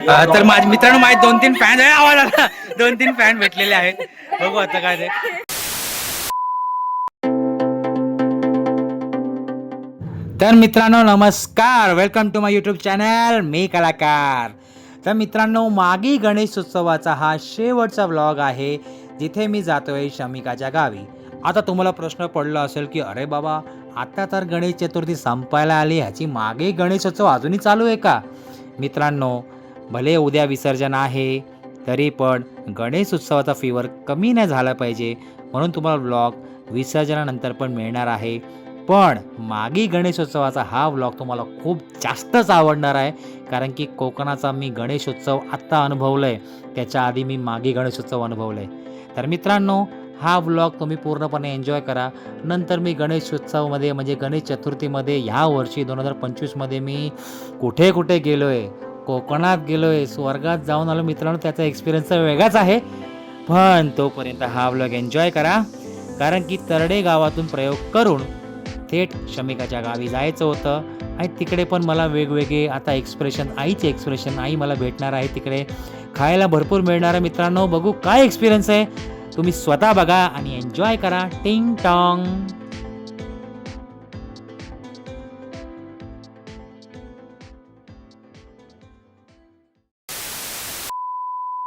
तर माझे मित्रांनो माझे दोन तीन फॅन आहे आवाज आला दोन तीन फॅन भेटलेले आहेत. बघू आता काय ते. तर मित्रांनो नमस्कार. Welcome to my YouTube channel मी कलाकार. तर मित्रांनो मागी गणेश उत्सवाचा हा शेवटचा व्लॉग आहे जिथे मी जातोय शमिकाच्या गावी. आता तुम्हाला प्रश्न पडला असेल की अरे बाबा आता तर गणेश चतुर्थी संपायला आली ह्याची मागे गणेशोत्सव अजूनही चालू आहे का? मित्रांनो भले उद्या विसर्जन आहे तरी पण गणेश उत्सवाचा फीवर कमी नाही झाला पाहिजे. म्हणून तुम्हाला व्लॉग विसर्जनानंतर पण मिळणार आहे. पण मागी गणेशोत्सवाचा हा व्लॉग तुम्हाला खूप जास्तच आवडणार आहे. कारण की कोकणाचा मी गणेशोत्सव आत्ता अनुभवलं आहे त्याच्या आधी मी मागी गणेशोत्सव अनुभवलं आहे तर मित्रांनो हा व्लॉग तुम्ही पूर्णपणे एन्जॉय करा. नंतर मी गणेशोत्सवमध्ये म्हणजे गणेश चतुर्थीमध्ये ह्या वर्षी दोन हजार पंचवीसमध्ये मी कुठे कुठे गेलो आहे कोकणात गेलो आहे स्वर्गात जाऊन आलो मित्रांनो त्याचा एक्सपिरियन्स वेगळाच आहे. पण तोपर्यंत हा ब्लॉग एन्जॉय करा. कारण की तरडे गावातून प्रयोग करून थेट शमिकाच्या गावी जायचं होतं. आणि तिकडे पण मला वेगवेगळे आता एक्सप्रेशन आईचे एक्सप्रेशन आई मला भेटणार आहे तिकडे. खायला भरपूर मिळणार आहे मित्रांनो. बघू काय एक्सपिरियन्स आहे. तुम्ही स्वतः बघा आणि एन्जॉय करा. टिंग टॉंग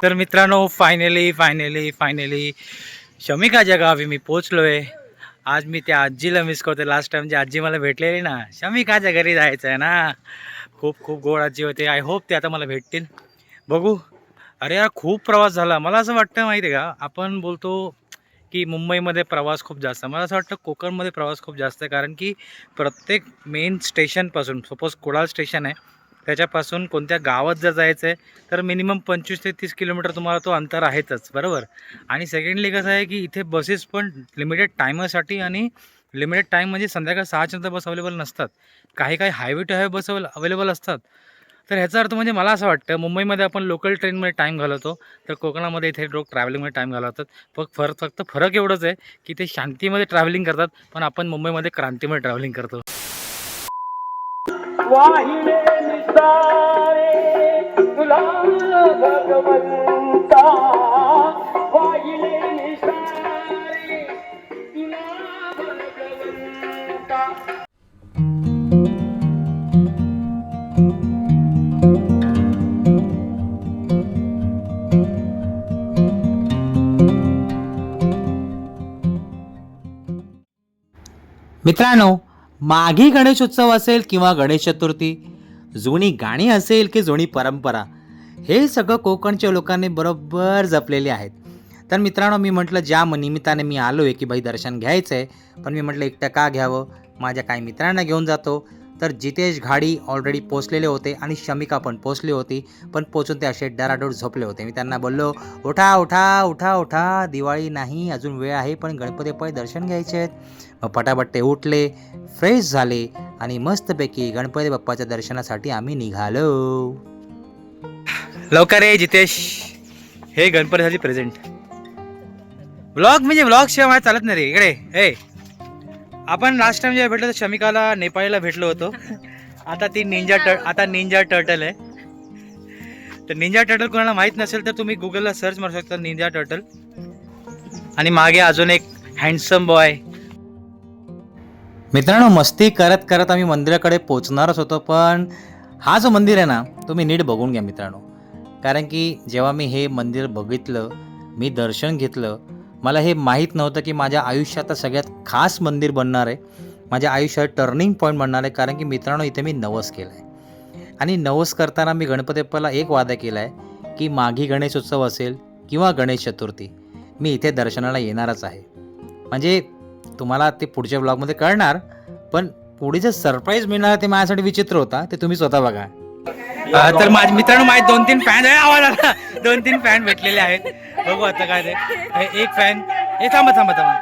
तर मित्रांनो फायनली फायनली फायनली शमिकाच्या गावी मी पोचलो आहे आज मी त्या आजीला मिस करतो लास्ट टाइम जी आजी मला भेटलेली ना शमिकाच्या घरी जायचं आहे ना. खूप खूप गोड आजी होते. आय होप ते आता मला भेटतील. बघू. अरे यार खूप प्रवास झाला. मला असं वाटतं माहिती आहे का आपण बोलतो की मुंबईमध्ये प्रवास खूप जास्त. मला असं वाटतं कोकणमध्ये प्रवास खूप जास्त आहे. कारण की प्रत्येक मेन स्टेशनपासून सपोज कुडाळ स्टेशन आहे त्याच्यापासून कोणत्या गावात जर जायचं आहे तर मिनिमम पंचवीस ते तीस किलोमीटर तुम्हाला तो अंतर आहेतच बरोबर? आणि सेकंडली कसं आहे की इथे बसेस पण लिमिटेड टायमासाठी आणि लिमिटेड टाईम म्हणजे संध्याकाळ सहाच्या नंतर बस अवेलेबल नसतात. काही काही highway to highway bus available असतात. तर ह्याचा अर्थ म्हणजे मला असं वाटतं मुंबईमध्ये आपण लोकल ट्रेनमध्ये टाईम घालवतो तर कोकणामध्ये इथे लोक ट्रॅव्हलिंगमध्ये टाईम घालवतात. फक्त फरक फक्त फरक एवढंच आहे की ते शांतीमध्ये ट्रॅव्हलिंग करतात पण आपण मुंबईमध्ये क्रांतीमध्ये ट्रॅव्हलिंग करतो. वाहिले तुला भगवंता वाहिले निसारे तुला भगवंता. मित्रांनो माघी गणेशोत्सव असेल किंवा गणेश चतुर्थी जुनी गाणी असेल की जुनी परंपरा हे सगळं कोकणच्या लोकांनी बरोबर जपलेले आहेत. तर मित्रांनो मी म्हटलं ज्या म- निमित्ताने मी आलो आहे की बाई दर्शन घ्यायचं आहे पण मी म्हटलं एकटं का घ्यावं? माझ्या काही मित्रांना घेऊन जातो. तर जितेश घाडी ऑलरेडी पोचलेले होते आणि शमिका पण पोचली होती पण पोचून ते असे डराडोर झोपले होते. मी त्यांना बोललो उठा उठा उठा उठा दिवाळी नाही अजून वेळ आहे पण गणपती पै दर्शन घ्यायचे आहेत. मग पटापट ते उठले फ्रेश झाले आणि मस्तपैकी गणपती बाप्पाच्या दर्शनासाठी आम्ही निघालो. लवकर ये जितेश. हे गणपतीसाठी प्रेझेंट व्लॉग म्हणजे व्लॉग शिवाय चालत नाही रे. इकडे ए. आपण लास्ट टाइम जेव्हा भेटलो तर शमिकाला नेपाळीला भेटलो होतो. आता ती निंजा ट आता निंजा टर्टल आहे. तर निंजा टर्टल कोणाला माहीत नसेल तर तुम्ही गुगलला सर्च मारू शकता निंजा टर्टल आणि मागे अजून एक हँडसम बॉय मित्रांनो मस्ती करत करत आम्ही मंदिराकडे पोचणारच होतो पण हा जो मंदिर आहे ना तुम्ही नीट बघून घ्या मित्रांनो. कारण की जेव्हा मी हे मंदिर बघितलं मी दर्शन घेतलं मला हे माहीत नव्हतं की माझ्या आयुष्यात सगळ्यात खास मंदिर बनणार आहे. माझ्या आयुष्यात टर्निंग पॉईंट बनणार आहे कारण की मित्रांनो इथे मी नवस केला आहे आणि नवस करताना मी गणपतीप्पाला एक वादा केला आहे की माघी गणेशोत्सव असेल किंवा गणेश चतुर्थी मी इथे दर्शनाला येणारच आहे. म्हणजे तुम्हाला ते पुढच्या ब्लॉगमध्ये कळणार पण पुढे जे सरप्राईज मिळणार ते माझ्यासाठी विचित्र होता ते तुम्ही स्वतः बघा. तर माझ्या मित्रांनो माझे दोन तीन फॅन आहे आवाज आला. दोन तीन फॅन भेटलेले आहेत. बघू आता काय ते. एक फॅन हे थांबा थांबा थांबा.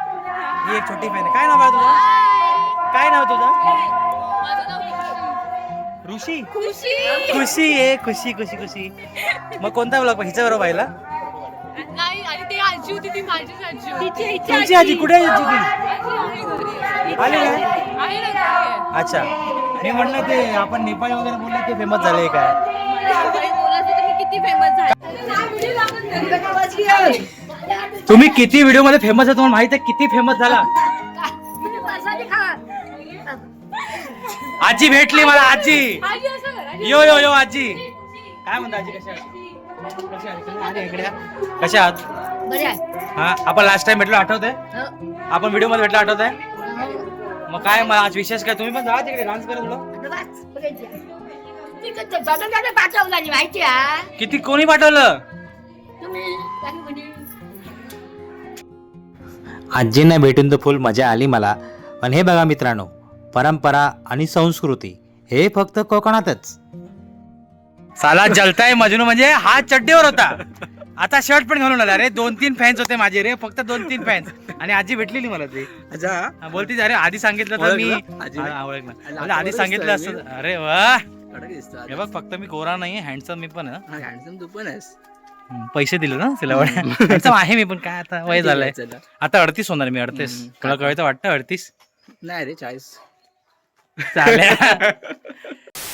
ही एक छोटी फॅन काय नाव आहे तुझं? काय नाव तुझं? ऋषी. खुशी. खुशी आहे खुशी खुशी खुशी. मग कोणता ब्लॉग हिच्या बरोबर पाहिला? तुमची आजी कुठे आहे आजी ती. आली. अच्छा. मी म्हटलं ते आपण नेपाळी वगैरे बोलले ते फेमस झाले काय? तुम्ही किती व्हिडिओमध्ये फेमस आहे तुम्हाला माहीत आहे किती फेमस झाला आजी भेटली मला आजी. यो यो यो आजी काय म्हणता आजी कशा? कशा आहात? हा आपण लास्ट टाइम भेटलो आठवत आहे हो. आपण व्हिडिओमध्ये भेटलो आठवत आहे हो. मग काय मग आज विशेष काय तुम्ही पण जा तिकडे डान्स करा थोडं आता बस, बघायची आहे. तिकडचं स्वतंत्र पाठवलं आणि माहिती आहे किती कोणी पाठवलं आजींना भेटून तर फुल मजा आली मला. पण हे बघा मित्रांनो परंपरा आणि संस्कृती हे फक्त कोकणातच. साला जलताय मजनू म्हणजे हा चड्डीवर होता. आता शर्ट पण घालून आला रे. दोन तीन फॅन्स होते माझे रे. फक्त दोन तीन फॅन्स आणि आजी भेटलेली मला ती. हा, बोलती अरे आधी सांगितलं तर मी हा, ओळखलं. म्हणजे आधी सांगितलं असतं. अरे वा. हे बघ फक्त मी गोरा नाही हँडसम मी पण आहे, हा हँडसम तू पण आहेस. पैसे दिले ना तिला हँडसम आहे मी पण काय आता वय झालंय. आता अडतीस होणार मी अडतीस. तुला कळतं वाटतं अडतीस? नाही रे चाळीस. चालेल.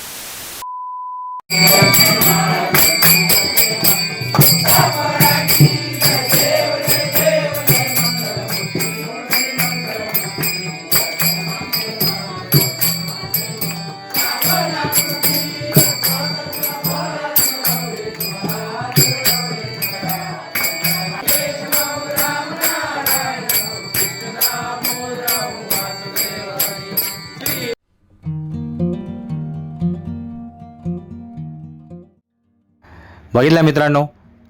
बघितलं मित्रांनो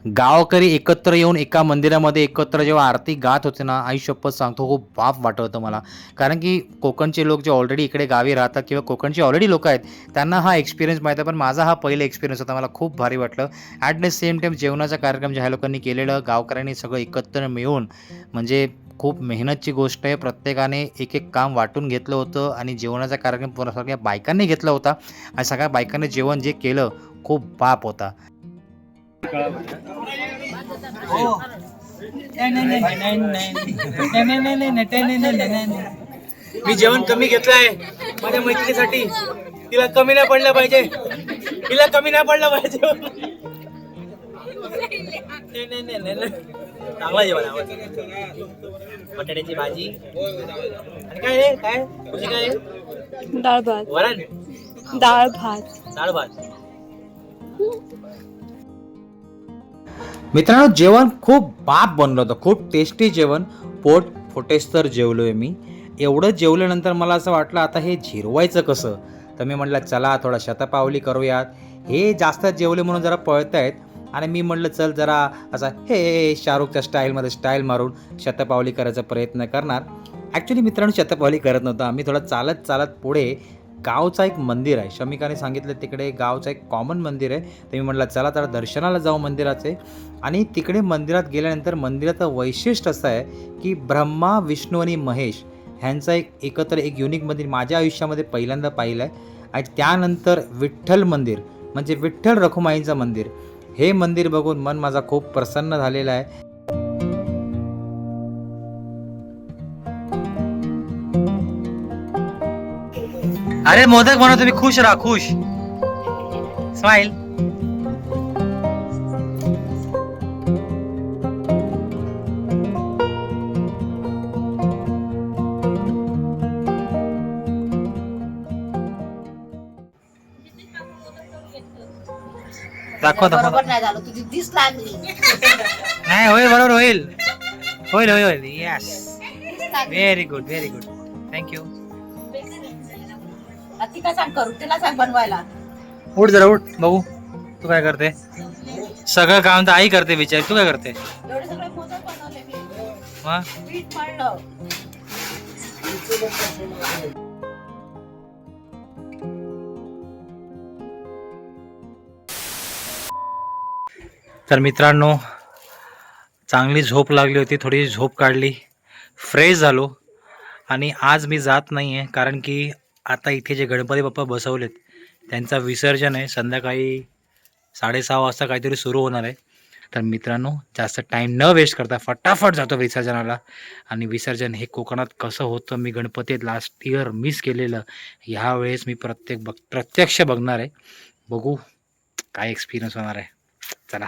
गावकरी एकत्र येऊन एका मंदिरामध्ये एकत्र जेव्हा आरती गात होते ना आई शपथ सांगतो खूप बाप वाटत होतं मला. कारण की कोकणचे लोक जे ऑलरेडी इकडे गावी राहतात किंवा कोकणचे ऑलरेडी लोक आहेत त्यांना हा एक्सपिरियन्स माहीत आहे पण माझा हा पहिला एक्सपिरियन्स होता मला खूप भारी वाटलं. ॲट द सेम टाईम जेवणाचा कार्यक्रम ज्या लोकांनी केलेलं गावकऱ्यांनी सगळं एकत्र मिळून म्हणजे खूप मेहनतची गोष्ट आहे. प्रत्येकाने एक एक काम वाटून घेतलं होतं आणि जेवणाचा कार्यक्रम पूर्ण सगळ्या बायकांनी घेतला होता. आणि सगळ्या बायकांनी जेवण जे केलं खूप बाप होता. मी जेवण कमी घेतलंय माझ्या मैत्रिणीसाठी. तिला कमी नाही पडलं पाहिजे. तिला कमी नाही पडलं पाहिजे. नाही, नाही, नाही, नाही, नाही. चांगलं जेवण आवडतं बटाट्याची भाजी. आणि काय रे काय? तुझी काय डाळ भात. वरण. डाळ भात. डाळ भात. मित्रांनो जेवण खूप बाप बनलं होतं. खूप टेस्टी जेवण. पोट फोटेस तर आहे मी. एवढं जेवल्यानंतर मला असं वाटलं आता हे झिरवायचं कसं? तर मी म्हटलं चला थोडा शतपावली करूयात. हे जास्त जेवले म्हणून जरा पळत आहेत आणि मी म्हटलं चल जरा असा हे शाहरुखच्या स्टाईलमध्ये स्टाईल मारून शतपावली करायचा प्रयत्न करणार. ॲक्च्युली मित्रांनो शतपावली करत नव्हतं. आम्ही थोडं चालत चालत पुढे गावचा एक मंदिर आहे. शमिकाने सांगितलं तिकडे गावचं एक कॉमन मंदिर आहे. तर मी म्हटलं चला तर दर्शनाला जाऊ मंदिराचे आणि तिकडे मंदिरात गेल्यानंतर मंदिराचं वैशिष्ट्य असं आहे की ब्रह्मा विष्णू आणि महेश ह्यांचा एक एकत्र एक युनिक मंदिर माझ्या आयुष्यामध्ये पहिल्यांदा पाहिलं आहे. आणि त्यानंतर विठ्ठल मंदिर म्हणजे विठ्ठल रखुमाईचं मंदिर. हे मंदिर बघून मन माझा खूप प्रसन्न झालेला आहे. अरे मोदक बनवतो मी खुश राहा खुश स्माइल दाखव दाखव बरोबर नाही झालं तुझी दिस लागली नाही होईल बरोबर होईल होईल होईल होईल yes very good very good thank you ती काय सांग करू? तिला सांग बनवायला. उठ जरा उठ बघू. तू काय करते? सगळं काम तर आई करते बिचारी. तू काय करते? एवढे सगळे मोदक बनवले मी. मग पीठ मळलं. तर मित्रांनो चांगली झोप लागली होती थोडी झोप काढली. फ्रेश झालो. आणि आज मी जात नाही आहे कारण की आता इथे जे गणपती बाप्पा बसवलेत त्यांचा विसर्जन आहे. संध्याकाळी साडेसहा वाजता काहीतरी सुरू होणार आहे. तर मित्रांनो जास्त टाईम न वेस्ट करता फटाफट जातो विसर्जनाला. आणि विसर्जन हे कोकणात कसं होतं मी गणपतीत लास्ट इयर मिस केलेलं. ह्यावेळेस मी प्रत्येक बघ प्रत्यक्ष बघणार आहे. बघू काय एक्सपिरियन्स होणार आहे. चला.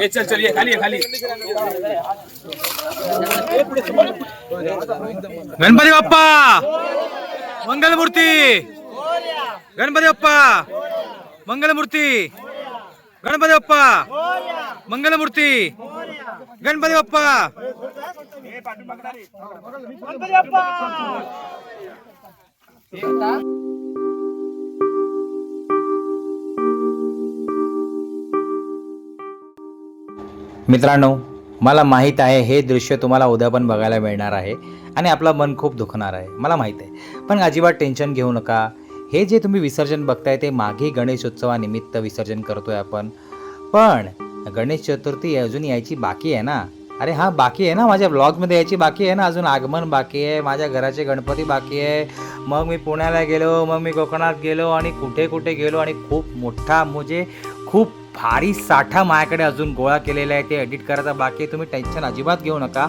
चल चल ये खाली खाली. गणपती बाप्पा! मंगलमूर्ती! गणपती बाप्पा! मंगलमूर्ती! गणपती बाप्पा! मंगल बाप्पा गणपती बाप्पा! मित्रांनो मला माहीत आहे हे दृश्य तुम्हाला उद्या पण बघायला मिळणार आहे आणि आपलं मन खूप दुखणार आहे. मला माहीत आहे. पण अजिबात टेन्शन घेऊ नका. हे जे तुम्ही विसर्जन बघताय ते मागे गणेशोत्सवानिमित्त विसर्जन करतोय आपण. पण गणेश चतुर्थी अजून यायची बाकी आहे ना? अरे हा बाकी आहे ना? माझ्या ब्लॉगमध्ये यायची बाकी आहे ना? अजून आगमन बाकी आहे माझ्या घराचे गणपती बाकी आहे. मग मी पुण्याला गेलो मग मी कोकणात गेलो आणि कुठे कुठे गेलो आणि खूप मोठा म्हणजे खूप भारी साठा माझ्याकडे अजून गोळा केलेला आहे ते एडिट करायचा बाकी तुम्ही टेन्शन अजिबात घेऊ नका.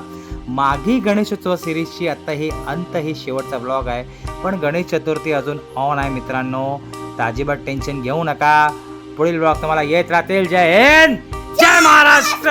मागी गणेशोत्सव सिरीजची आत्ता ही अंत ही शेवटचा ब्लॉग आहे. पण गणेश चतुर्थी अजून ऑन आहे मित्रांनो. तर अजिबात टेन्शन घेऊ नका. पुढील ब्लॉग तुम्हाला येत राहतील. जय हिंद. जय महाराष्ट्र.